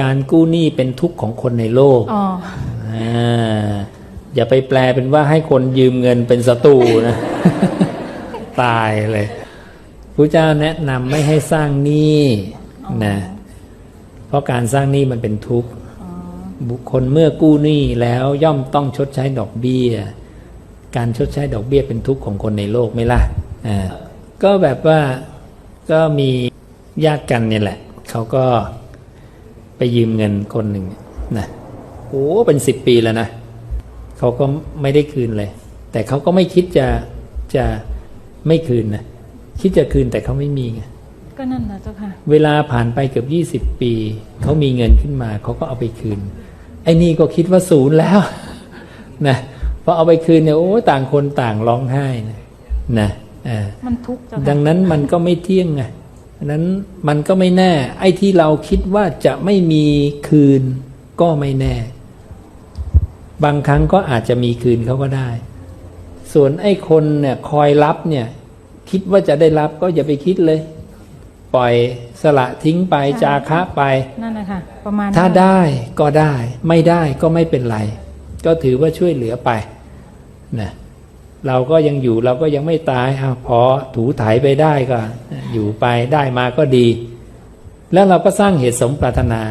การกู้หนี้เป็นทุกข์ของคนในโลกอ๋ออ่าอย่าไปแปลเป็นว่าให้คนยืมเงินเป็นศัตรูนะ ตายเลยพระเจ้าแนะนำไม่ให้สร้างหนี้นะเพราะการสร้างหนี้มันเป็นทุกข์อ๋อบุคคลเมื่อกู้หนี้แล้วย่อมต้องชดใช้ดอกเบี้ย การชดใช้ดอกเบี้ยเป็นทุกข์ของคนในโลกไหม่ล่ะอ่าก็แบบว่าก็มีญาติกันเนี่ยแหละเขาก็ ไปยืมเงินคนหนึ่งนะโอ้เป็นสิบปีแล้วนะเขาก็ไม่ได้คืนเลย แต่เขาก็ไม่คิดจะจะไม่คืนนะคิดจะคืนแต่เขาไม่มีไงก็นั่นนะเจ้าค่ะเวลาผ่านไปเกือบยี่สิบปีเขามีเงินขึ้นมาเขาก็เอาไปคืน ไอ้นี่ก็คิดว่าศูนย์แล้วนะพอเอาไปคืนเนี่ยโอ้ต่างคนต่างร้องไห้นะนะอ่ามันทุกข์เจ้าดัค่ะงนั้นมันก็ไม่เที่ยงไงดัง นั้นมันก็ไม่แน่ ไอ้ที่เราคิดว่าจะไม่มีคืนก็ไม่แน่ บางครั้งก็อาจจะมีคืนเขาก็ได้ ส่วนไอ้คนเนี่ยคอยรับเนี่ย คิดว่าจะได้รับก็อย่าไปคิดเลย ปล่อยสละทิ้งไปจาคะไปนั่นนะคะประมาณถ้านั้นได้ก็ได้ ไม่ได้ก็ไม่เป็นไร ก็ถือว่าช่วยเหลือไปนะเราก็ยังอยู่เราก็ยังไม่ตายอ้าวพอถูไถไปได้ก็ อยู่ไปได้มาก็ดี แล้วเราก็สร้างเหตุสมปรารถนา